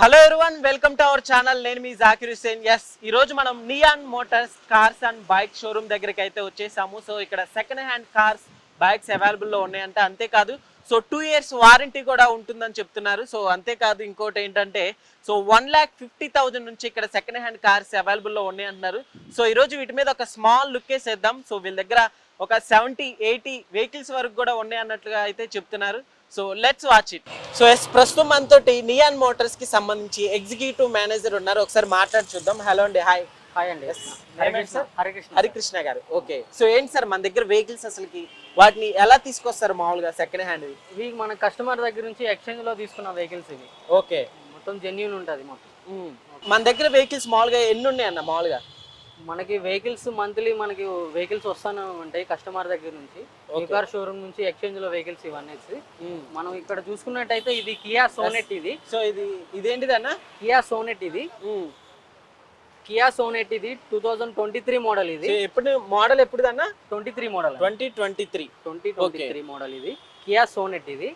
Hello everyone welcome to our channel నేను మీ జాకిర్ హుసేన్ ఎస్ ఈ రోజు మనం Neon Motors cars and bike showroom దగ్గరికి అయితే వచ్చేసాము. సో ఇక్కడ సెకండ్ హ్యాండ్ కార్స్ బైక్స్ అవైలబుల్లో ఉన్నాయంట. అంతేకాదు సో టూ ఇయర్స్ వారంటీ కూడా ఉంటుందని చెప్తున్నారు. సో అంతేకాదు ఇంకోటి ఏంటంటే so one lakh fifty thousand నుంచి ఇక్కడ సెకండ్ హ్యాండ్ కార్స్ అవైలబుల్లో ఉన్నాయి అంటున్నారు. సో ఈ రోజు వీటి మీద ఒక స్మాల్ లుక్ వేసేద్దాం సో వీళ్ళ దగ్గర ఒక సెవెంటీ ఎయిటీ వెహికల్స్ వరకు కూడా ఉన్నాయి అన్నట్లుగా అయితే చెప్తున్నారు. So let's watch it so yes ప్రస్తుతం మనతోటి నియాన్ మోటార్స్కి సంబంధించి ఎగ్జిక్యూటివ్ మేనేజర్ ఉన్నారు. ఒకసారి మాట్లాడి చూద్దాం. హలో అండి. హాయ్ హాయ్ అండి. Harikrishna sir? Harikrishna Harikrishna garu. Okay so ఏంటి సార్? మన దగ్గర వెహికల్స్ అసలుకి వాటిని ఎలా తీసుకొస్తారు మామూలుగా సెకండ్ హ్యాండ్ ఇవి మన కస్టమర్ దగ్గర నుంచి ఎక్స్చేంజ్లో తీసుకున్న వెహికల్స్ ఇవి. ఓకే మొత్తం జెన్యున్ ఉంటుంది మొత్తం. మన దగ్గర వెహికల్స్ మామూలుగా ఎన్ని ఉన్నాయి అన్న? మామూలుగా మనకి వెహికల్స్ మంత్లీ మనకి వెహికల్స్ వస్తానే ఉంటాయి కస్టమర్ దగ్గర నుంచి. కార్ షోరూమ్ నుంచి ఎక్స్చేంజ్లో వెహికల్స్ ఇవన్నీ మనం ఇక్కడ చూసుకున్నట్టయితే ఇది కియా సోనెట్ ఇది. సో ఇది ఇదేంటిది అన్న? కియా సోనెట్ ఇది. కియా సోనెట్ ఇది. Two thousand twenty three model ఇది ఎప్పుడు మోడల్ ఎప్పుడు అన్న? Twenty three model twenty twenty three twenty twenty. Three model ఇది. కియా సోనెట్ ఇది.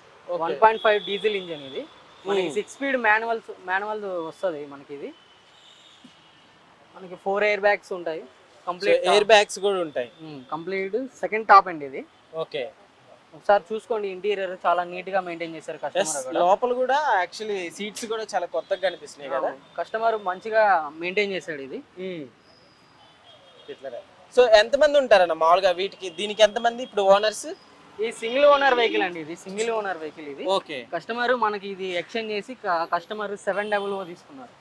One point five diesel engine ఇది. మనకి. సిక్స్ స్పీడ్ మాన్యువల్ మాన్యువల్ వస్తుంది మనకి ఇది. మనకి ఫోర్ ఎయిర్ బ్యాగ్స్ ఉంటాయి. కంప్లీట్ ఎయిర్ బ్యాగ్స్ కూడా ఉంటాయి. కంప్లీట్ సెకండ్ టాప్ అండి ఇది. ఓకే ఒకసారి చూసుకోండి ఇంటీరియర్ చాలా నీట్గా మెయింటైన్ చేశారు కస్టమర్ లోపల కూడా యాక్చువల్లీ సీట్స్ కూడా చాలా కొత్తగా కనిపిస్తున్నాయి కదా. కస్టమర్ మంచిగా మెయింటైన్ చేశాడు ఇది. సో ఎంతమంది ఉంటారన్న మామూలుగా వీటికి? దీనికి ఎంతమంది ఇప్పుడు ఓనర్స్ ఈ సింగిల్ ఓనర్ వెహికల్ అండి ఇది. సింగిల్ ఓనర్ వెహికల్ ఇది. ఓకే కస్టమర్ మనకి ఇది ఎక్స్చేంజ్ చేసి కస్టమర్ సెవెన్ డబుల్ ఓ తీసుకున్నారు.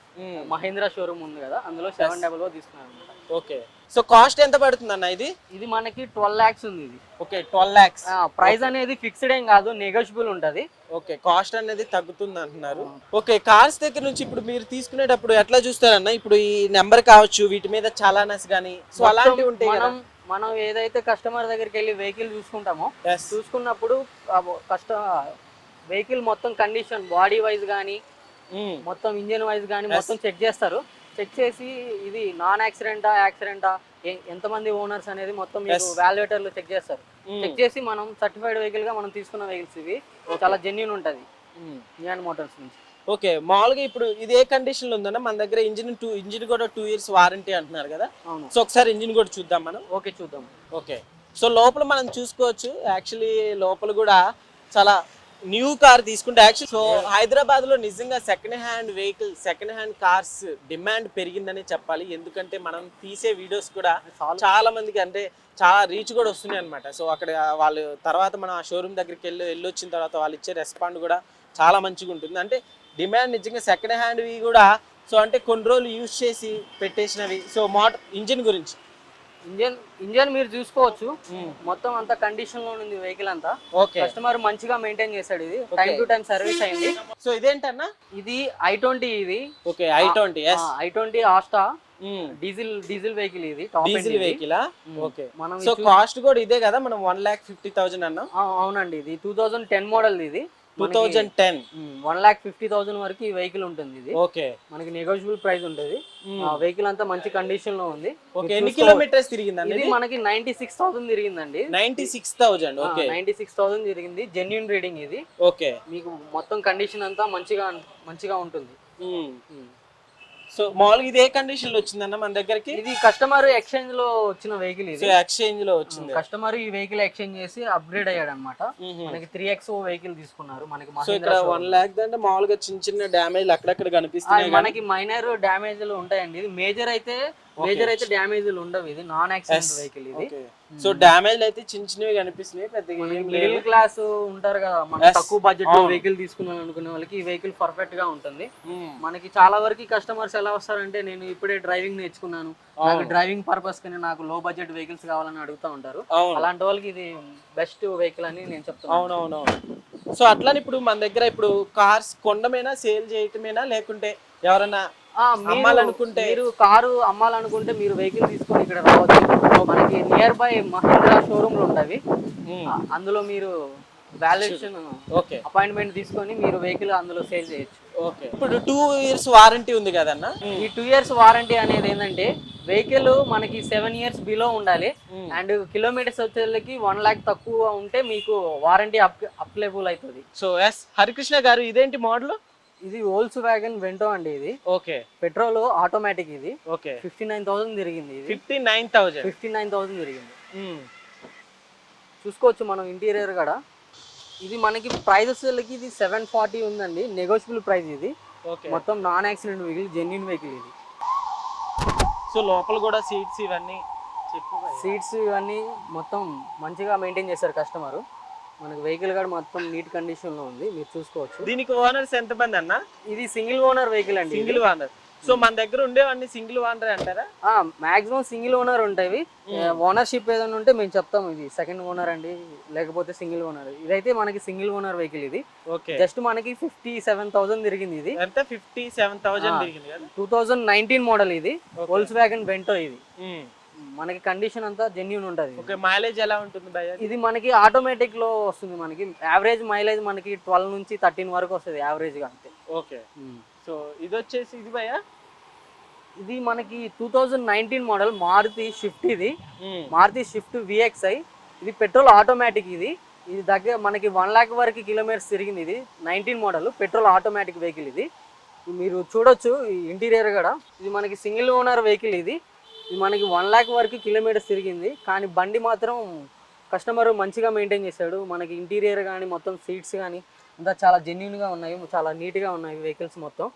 మహేంద్ర షోరూమ్ ఉంది కదా అందులో సెవెన్ డబుల్ ఓ తీసుకున్నారు అన్నమాట. ఓకే. సో కాస్ట్ ఎంత పడుతుంది అన్న ఇది? ఇది మనకి ట్వెల్వ్ ల్యాక్స్ ఉంది ఇది. ఓకే ట్వెల్వ్ ల్యాక్స్ ప్రైస్ అనేది ఫిక్స్డ్ ఏం కాదు నెగోషియబుల్ ఉంటది. ఓకే కాస్ట్ అనేది తగ్గుతుంది అంటున్నారు. ఓకే కార్స్ దగ్గర నుంచి ఇప్పుడు మీరు తీసుకునేటప్పుడు ఎట్లా చూస్తారన్న? ఇప్పుడు ఈ నెంబర్ కావచ్చు వీటి మీద చాలానస్ కానీ సో అలాంటివి ఉంటాయి కదా. మనం మనం ఏదైతే కస్టమర్ దగ్గరికి వెళ్ళి వెహికల్ చూసుకుంటామో. చూసుకున్నప్పుడు కష్ట వెహికల్ మొత్తం కండిషన్ బాడీ వైజ్ కానీ. మొత్తం ఇంజిన్ వైజ్ కానీ మొత్తం చెక్ చేస్తారు. చెక్ చేసి ఇది నాన్ యాక్సిడెంటా యాక్సిడెంటా ఎంతమంది ఓనర్స్ అనేది మొత్తం మీకు వాల్యుయేటర్లు చెక్ చేస్తారు. మ్మ్. చెక్ చేసి మనం సర్టిఫైడ్ వెహికల్గా మనం తీసుకున్న వెహికల్స్ ఇవి. చాలా జెన్యున్ ఉంటది. మ్మ్. నియాన్ మోటార్స్ నుంచి. ఓకే మామూలుగా ఇప్పుడు ఇది ఏ కండిషన్లో ఉందన్న మన దగ్గర ఇంజిన్ టూ ఇంజిన్ కూడా టూ ఇయర్స్ వారంటీ అంటున్నారు కదా? సో ఒకసారి ఇంజిన్ కూడా చూద్దాం మనం. ఓకే చూద్దాం. ఓకే సో లోపల మనం చూసుకోవచ్చు. యాక్చువల్లీ లోపల కూడా చాలా న్యూ కార్ తీసుకుంటే యాక్చువల్లీ సో హైదరాబాద్లో నిజంగా second hand vehicle second hand cars demand పెరిగిందని చెప్పాలి. ఎందుకంటే మనం తీసే వీడియోస్ కూడా చాలా మందికి అంటే చాలా రీచ్ కూడా వస్తున్నాయి అనమాట సో అక్కడ వాళ్ళు తర్వాత మనం ఆ షోరూమ్ దగ్గరికి వెళ్ళి వెళ్ళి వచ్చిన తర్వాత వాళ్ళు ఇచ్చే రెస్పాండ్ కూడా చాలా మంచిగా ఉంటుంది. అంటే డిమాండ్ నిజంగా సెకండ్ హ్యాండ్వి కూడా సో అంటే కొన్ని రోజులు యూజ్ చేసి పెట్టేసినవి. సో మోటార్ ఇంజిన్ గురించి. ఇంజన్ ఇంజన్ మీరు చూసుకోవచ్చు. మొత్తం అంతా కండిషన్లో ఉంది వెహికల్ అంతా. కస్టమర్ మంచిగా మెయింటైన్ చేశాడు ఇది. టైం టు టైం సర్వీస్ అయింది. సో ఇదేంటన్నా? ఇది ఐ ట్వంటీ ఇది. Okay I twenty I twenty Asta diesel diesel vehicle ఇది డీజిల్ వెహికల్ ఓకే. మనం సో కాస్ట్ కూడా ఇదే కదా మనం వన్ ల్యాక్ ఫిఫ్టీ థౌజండ్ అన్నాం? అవునండి ఇది టూ థౌజండ్ టెన్ మోడల్ ఇది. Two thousand ten. One lakh fifty thousand వరకు ఈ వెహికల్ ఉంటుంది ఇది. ఓకే. మనకి నెగోషియబుల్ ప్రైస్ ఉంటుంది. వెహికల్ అంతా మంచి కండిషన్లో ఉంది. ఓకే ఎన్ని కిలోమీటర్స్ తిరిగిందండి ఇది మనకి ninety six thousand తిరిగిందండి. Ninety six thousand okay. Ninety six thousand తిరిగింది. జెన్యున్ రీడింగ్ ఇది. ఓకే. మీకు మొత్తం కండిషన్ అంతా మంచిగా మంచిగా ఉంటుంది. సో మామూలుగా ఇది ఏ కండిషన్లో వచ్చిందన్న మన దగ్గరికి? ఇది కస్టమర్ ఎక్స్చేంజ్లో వచ్చిన వెహికల్ సో ఇది ఎక్స్చేంజ్లో వచ్చింది. కస్టమర్ ఈ వెహికల్ ఎక్స్చేంజ్ చేసి అప్గ్రేడ్ అయ్యాడు అనమాట మనకి త్రీ ఎక్స్ వెహికల్ తీసుకున్నారు. మనకి సో ఇక్కడ వన్ ల్యాక్ అంటే మామూలుగా చిన్న చిన్న డ్యామేజ్ అక్కడక్కడ ఆ, కనిపిస్తున్నాయి మనకి మైనర్ డ్యామేజ్లు ఉంటాయండి. ఇది మేజర్ అయితే మేజర్ అయితే డ్యామేజ్లు ఉండవు. ఇది నాన్ యాక్సిడెంట్ వెహికల్ ఇది. సో డ్యామేజ్ అయితే చిన్న చిన్నవి కనిపిస్తున్నాయి. పెద్దగా మిడిల్ క్లాస్ ఉంటారు కదా మన తక్కువ బడ్జెట్లో వెహికల్ తీసుకున్నాం అనుకునే వాళ్ళకి ఈ వెహికల్ పర్ఫెక్ట్గా ఉంటుంది. మ్మ్. మనకి చాలా వరకు కస్టమర్స్ ఎలా వస్తారంటే నేను ఇప్పుడే డ్రైవింగ్ నేర్చుకున్నాను. నాకు డ్రైవింగ్ పర్పస్కి నాకు లో బడ్జెట్ వెహికల్స్ కావాలని అడుగుతా ఉంటారు. అలాంటి వాళ్ళకి ఇది బెస్ట్ వెహికల్ అని నేను చెప్తున్నాను. అవునవునవును. సో అట్లని ఇప్పుడు మన దగ్గర ఇప్పుడు కార్స్ కొండమేనా సేల్ చేయటమేనా లేకుంటే ఎవరైనా అమ్మాలనుకుంటే మీరు కారు అమ్మాలనుకుంటే మీరు వెహికల్ తీసుకొని ఇక్కడ రావచ్చు. మనకి నియర్ బై మహీంద్రా షోరూమ్లు ఉంటాయి ఆ, అందులో మీరు వాల్యుయేషన్ ఓకే. అపాయింట్మెంట్ తీసుకొని మీరు వెహికల్ అందులో సేల్ చేయొచ్చు. ఓకే. ఇప్పుడు టూ ఇయర్స్ వారంటీ ఉంది కదన్న? ఈ టూ ఇయర్స్ వారంటీ అనేది ఏంటంటే వెహికల్ మనకి సెవెన్ ఇయర్స్ బిలో ఉండాలి. అండ్ కిలోమీటర్స్ వచ్చేళ్ళకి వన్ లాక్ తక్కువ ఉంటే మీకు వారంటీ అప్ అప్లైబుల్ అవుతుంది. సో ఎస్ హరికృష్ణ గారు ఇదేంటి మోడల్ ఇది ఓల్స్ వ్యాగన్ వెంటో అండి ఇది. ఓకే. పెట్రోల్ ఆటోమేటిక్ ఇది. ఓకే. ఫిఫ్టీ నైన్ థౌసండ్ తిరిగింది ఇది. Fifty nine thousand fifty nine thousand తిరిగింది చూసుకోవచ్చు మనం ఇంటీరియర్ కూడా. ఇది మనకి ప్రైస్ వచ్చేసరికి ఇది సెవెన్ ఫార్టీ ఉందండి. నెగోషియబుల్ ప్రైస్ ఇది. ఓకే. మొత్తం non accident vehicle genuine vehicle ఇది. సో లోపల కూడా సీట్స్ ఇవన్నీ. సీట్స్ ఇవన్నీ మొత్తం మంచిగా మెయింటైన్ చేస్తారు కస్టమర్ మనకి వెహికల్ కూడా మొత్తం నీట్ కండిషన్లో ఉంది మీరు చూసుకోవచ్చు. దీనికి ఓనర్స్ ఎంత మంది అన్న? ఇది సింగిల్ ఓనర్ వెహికల్ అండి సింగిల్ ఓనర్. సో మన దగ్గర ఉండేవన్నీ సింగిల్ ఓనర్ అంటారా? మాక్సిమం సింగిల్ ఓనర్ ఉంటాయి. ఓనర్షిప్ ఏదైనా ఉంటే మేము చెప్తాం ఇది. సెకండ్ ఓనర్ అండి లేకపోతే సింగిల్ ఓనర్. ఇదైతే మనకి సింగిల్ ఓనర్ వెహికల్ ఇది. ఓకే. జస్ట్ మనకి ఫిఫ్టీ సెవెన్ థౌసండ్ తిరిగింది ఇది. ఎంత? ఫిఫ్టీ సెవెన్ కదా? టూ థౌజండ్ నైన్టీన్ మోడల్ ఇది. వోల్స్ వ్యాగన్ బెంటో ఇది. మనకి కండిషన్ అంతా జెన్యున్ ఉంటుంది. ఓకే మైలేజ్ ఎలా ఉంటుంది భయ్య? ఇది మనకి ఆటోమేటిక్లో వస్తుంది మనకి. యావరేజ్ మైలేజ్ మనకి ట్వెల్వ్ నుంచి థర్టీన్ వరకు వస్తుంది యావరేజ్గా అంతే. ఓకే. సో ఇది వచ్చేసి ఇది భయ్య? ఇది మనకి two thousand nineteen model Maruti Swift ఇది. మారుతి షిఫ్ట్ విఎక్స్ఐ ఇది పెట్రోల్ ఆటోమేటిక్ ఇది. ఇది దగ్గర మనకి వన్ లాక్ వరకు కిలోమీటర్స్ తిరిగింది ఇది. Nineteen model petrol automatic vehicle ఇది. మీరు చూడొచ్చు ఇంటీరియర్ కూడా. ఇది మనకి సింగిల్ ఓనర్ వెహికల్ ఇది. ఇది మనకి వన్ లాక్ వరకు కిలోమీటర్స్ తిరిగింది. కానీ బండి మాత్రం కస్టమర్ మంచిగా మెయింటైన్ చేశాడు. మనకి ఇంటీరియర్ కానీ మొత్తం సీట్స్ కానీ అంతా చాలా జెన్యున్గా ఉన్నాయి. చాలా నీట్గా ఉన్నాయి వెహికల్స్ మొత్తం.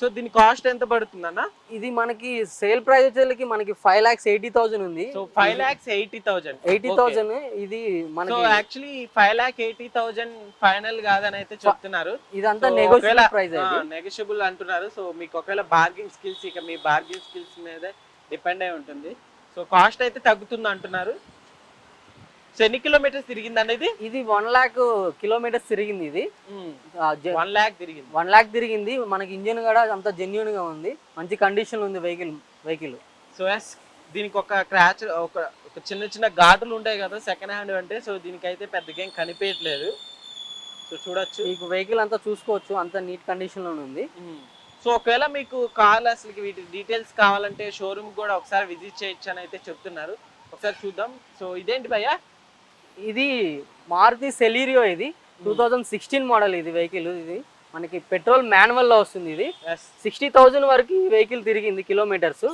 సో దీని కాస్ట్ ఎంత పడుతుంది అన్న? ఇది మనకి సేల్ ప్రైస్ వచ్చేసరికి మనకి ఫైవ్ లాక్స్ ఎయిటీ థౌసండ్ ఉంది. So five lakhs eighty thousand eighty thousand ఇది మనకి actually five lakh eighty thousand final కాదని అయితే చెప్తున్నారు. ఇదంతా నెగోషియబుల్ ప్రైస్ నెగోషియబుల్ అంటున్నారు. సో మీకు ఒకవేళ బార్గింగ్ స్కిల్స్ ఇక మీ బార్గింగ్ స్కిల్స్ మీద డిపెండ్ అయి ఉంటుంది. సో కాస్ట్ అయితే తగ్గుతుంది అంటున్నారు. సో ఎన్ని కిలోమీటర్స్ తిరిగింది అనేది? ఇది వన్ లాక్ కిలోమీటర్స్ తిరిగింది ఇది. వన్ లాక్ తిరిగింది. వన్ లాక్ తిరిగింది. మనకి ఇంజిన్ కూడా అంత జెన్యున్గా ఉంది. మంచి కండిషన్ ఉంది వెహికల్ వెహికల్ సో ఎస్ దీనికి ఒక క్రాచ్ ఒక చిన్న చిన్న ఘాటులు ఉంటాయి కదా సెకండ్ హ్యాండ్ అంటే సో దీనికైతే పెద్దగా ఏం కనిపించట్లేదు సో చూడొచ్చు. మీకు వెహికల్ అంతా చూసుకోవచ్చు. అంత నీట్ కండిషన్లో ఉంది. సో ఒకవేళ మీకు కార్లు అసలు వీటి డీటెయిల్స్ కావాలంటే షోరూమ్ కూడా ఒకసారి విజిట్ చేయొచ్చు అని అయితే చెప్తున్నారు. ఒకసారి చూద్దాం. సో ఇదేంటి భయ్యా? ఇది మారుతి సెలీరియో ఇది. టూ థౌజండ్ సిక్స్టీన్ మోడల్ ఇది వెహికల్ ఇది. మనకి పెట్రోల్ మాన్యువల్లో వస్తుంది ఇది. సిక్స్టీ థౌజండ్ వరకు ఈ వెహికల్ తిరిగింది కిలోమీటర్స్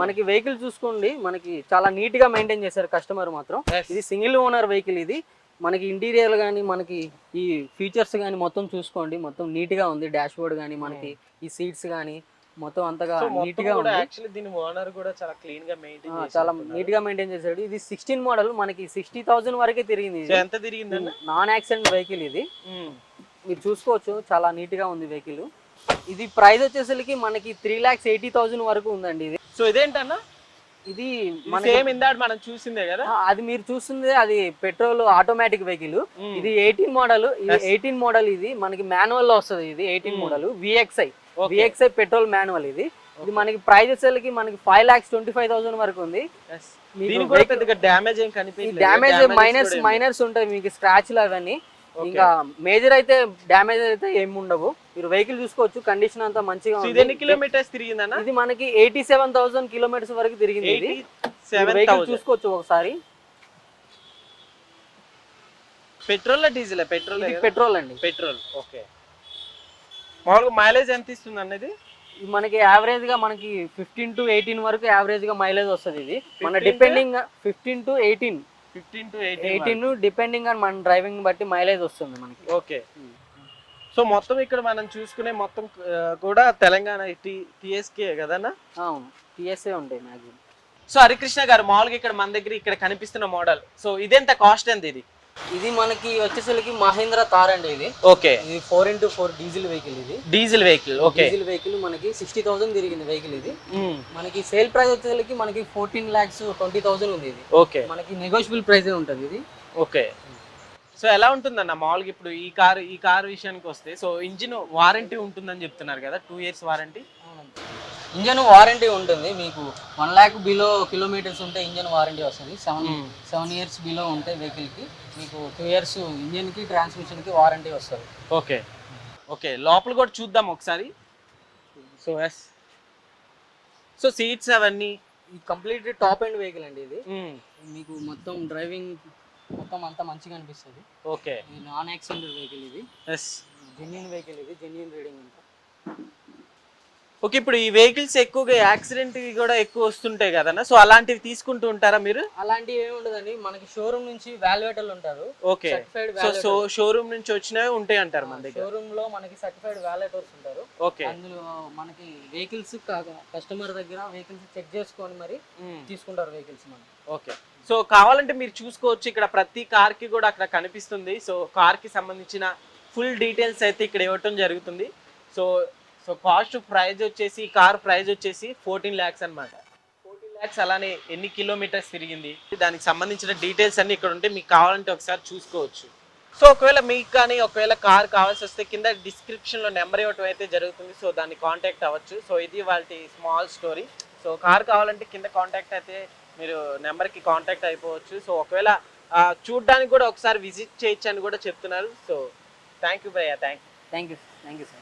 మనకి వెహికల్ చూసుకోండి. మనకి చాలా నీట్గా మెయింటైన్ చేశారు కస్టమర్ మాత్రం. ఇది సింగిల్ ఓనర్ వెహికల్ ఇది. మనకి ఇంటీరియర్ కానీ మనకి ఈ ఫీచర్స్ కానీ మొత్తం చూసుకోండి. మొత్తం నీట్గా ఉంది. డాష్ బోర్డ్ కానీ మనకి ఈ సీట్స్ కానీ మొత్తం అంతగా సో నీట్ మొత్తం గా కూడా ఉంది. యాక్చువల్లీ దీని ఓనర్ కూడా చాలా క్లీన్గా మెయింటైన్ చాలా నీట్గా మెయింటైన్ చేశాడు. ఇది సిక్స్టీన్ మోడల్. మనకి సిక్స్టీ థౌసండ్ వరకే తిరిగింది ఎంత తిరిగిందన్న నాన్ యాక్సిడెంట్ వెహికల్ ఇది. మీరు చూసుకోవచ్చు. చాలా నీట్గా ఉంది వెహికల్. ఇది ప్రైస్ వచ్చేసరికి మనకి త్రీ లాక్స్ ఎయిటీ థౌసండ్ వరకు ఉందండి ఇది. సో ఇదేంటన్నా? ఇది సేమ్ ఇందాక మనం చూసిందే కదా? అది మీరు చూస్తుంది అది పెట్రోల్ ఆటోమేటిక్ వెహికల్. ఇది ఎయిటీన్ మోడల్ ఇది ఎయిటీన్ మోడల్ ఇది మనకి మాన్యువల్లో వస్తుంది ఇది eighteen model VXi. VXi petrol manual ఇది. ఇది మనకి ప్రైస్ వచ్చేసరికి మనకి five lakhs twenty five thousand వరకు ఉంది. డ్యామేజ్ ఏం మైనర్స్ ఉంటాయి మీకు స్క్రాచ్లు అవన్నీ. ఇంకా మేజర్ అయితే డ్యామేజ్ అయితే ఏమి ఉండవు. మీరు వెహికల్ చూసుకోవచ్చు కండిషన్ అంతా మంచిగా ఉంది. ఎన్ని కిలోమీటర్స్ తిరిగిందన్న? ఇది మనకి ఎయిటీ సెవెన్ థౌసండ్ కిలోమీటర్స్ వరకు తిరిగింది ఇది. వెహికల్ చూసుకోవచ్చు ఒకసారి. పెట్రోల్ డీజిల్ పెట్రోల్ పెట్రోల్ అండి. Petrol okay. మామూలుగా మైలేజ్ ఎంత ఇస్తుంది అన్నది మనకి యావరేజ్గా మనకి ఫిఫ్టీన్ టు ఎయిటీన్ వరకు యావరేజ్గా మైలేజ్ వస్తుంది ఇది. మన 15 depending fifteen to eighteen fifteen to eighteen depending on మన డ్రైవింగ్ బట్టి మైలేజ్ వస్తుంది మనకి. ఓకే సో మొత్తం ఇక్కడ మనం చూసుకునే మొత్తం కూడా తెలంగాణ టిఎస్కే కదన్నా? అవును. టీఎస్ఏ ఉంటాయి మ్యాక్సిమం సో హరికృష్ణ గారు మామూలుగా ఇక్కడ మన దగ్గర ఇక్కడ కనిపిస్తున్న మోడల్ సో ఇదెంత కాస్ట్ ఎంత ఇది? ఇది మనకి వచ్చేసరికి మహేంద్ర తార్ అండి ఇది. ఓకే. ఇది four into four diesel vehicle ఇది. Diesel vehicle okay. Diesel vehicle మనకి సిక్స్టీ థౌసండ్ తిరిగింది వెహికల్ ఇది. మనకి సేల్ ప్రైస్ వచ్చేసరికి మనకి ఫోర్టీన్ లాక్స్ ట్వంటీ థౌసండ్ ఉంది ఇది. ఓకే. మనకి నెగోషియబుల్ ప్రైసే ఉంటుంది ఇది. ఓకే. సో ఎలా ఉంటుందన్న మామూలుగా ఇప్పుడు ఈ కార్ ఈ కార్ విషయానికి వస్తే సో ఇంజిన్ వారంటీ ఉంటుందని చెప్తున్నారు కదా two years warranty engine warranty ఉంటుంది. మీకు వన్ ల్యాక్ బిలో కిలోమీటర్స్ ఉంటే ఇంజన్ వారంటీ వస్తుంది. సెవెన్. సెవెన్ ఇయర్స్ బిలో ఉంటే వెహికల్కి మీకు టూ ఇయర్స్ ఇంజన్కి ట్రాన్స్మిషన్కి వారంటీ వస్తుంది. ఓకే. ఓకే. లోపల కూడా చూద్దాం ఒకసారి. సో ఎస్ సో సీట్స్ అవన్నీ? కంప్లీట్ టాప్ ఎండ్ వెహికల్ అండి ఇది. మీకు మొత్తం డ్రైవింగ్ మొత్తం అంతా మంచిగా అనిపిస్తుంది. ఓకే. నాన్ యాక్సిడెంట్ వెహికల్ ఇది. ఎస్ జెన్యున్ వెహికల్ ఇది. జెన్యున్ రీడింగ్ అంతా. ఓకే ఇప్పుడు ఈ వెహికల్స్ ఎక్కువగా యాక్సిడెంట్ కూడా ఎక్కువ వస్తుంటాయి కదన్నా? సో అలాంటివి తీసుకుంటూ ఉంటారా మీరు? అలాంటివి ఏమి ఉండదండి. మనకి షోరూమ్ నుంచి వాల్యుయేటర్లు ఉంటారు. ఓకే. సో సో షోరూమ్ నుంచి వచ్చినవి ఉంటాయి అంటారు మన దగ్గర? షోరూమ్లో మనకి సర్టిఫైడ్ వాల్యుయేటర్స్ ఉంటారు. ఓకే. అందులో మనకి వెహికల్స్ కస్టమర్ దగ్గర వెహికల్స్ చెక్ చేసుకొని మరి మ్మ్. తీసుకుంటారు వెహికల్స్ మనం. ఓకే. సో కావాలంటే మీరు చూసుకోవచ్చు. ఇక్కడ ప్రతి కార్కి కూడా అక్కడ కనిపిస్తుంది. సో కార్కి సంబంధించిన ఫుల్ డీటెయిల్స్ అయితే ఇక్కడ ఇవ్వటం జరుగుతుంది. సో సో కాస్ట్ ప్రైజ్ వచ్చేసి కార్ ప్రైజ్ వచ్చేసి ఫోర్టీన్ ల్యాక్స్ అనమాట ఫోర్టీన్ ల్యాక్స్ అలానే ఎన్ని కిలోమీటర్స్ తిరిగింది? దానికి సంబంధించిన డీటెయిల్స్ అన్ని ఇక్కడ ఉంటే మీకు కావాలంటే ఒకసారి చూసుకోవచ్చు. సో ఒకవేళ మీకు కానీ ఒకవేళ కార్ కావాల్సి వస్తే కింద డిస్క్రిప్షన్లో నెంబర్ ఇవ్వటం అయితే జరుగుతుంది. సో దాన్ని కాంటాక్ట్ అవ్వచ్చు. సో ఇది వాళ్ళ స్మాల్ స్టోరీ. సో కార్ కావాలంటే కింద కాంటాక్ట్ అయితే మీరు నెంబర్కి కాంటాక్ట్ అయిపోవచ్చు. సో ఒకవేళ చూడడానికి కూడా ఒకసారి విజిట్ చేయొచ్చు అని కూడా చెప్తున్నారు. సో థ్యాంక్ యూ భయ్యా thank thank you thank you sir.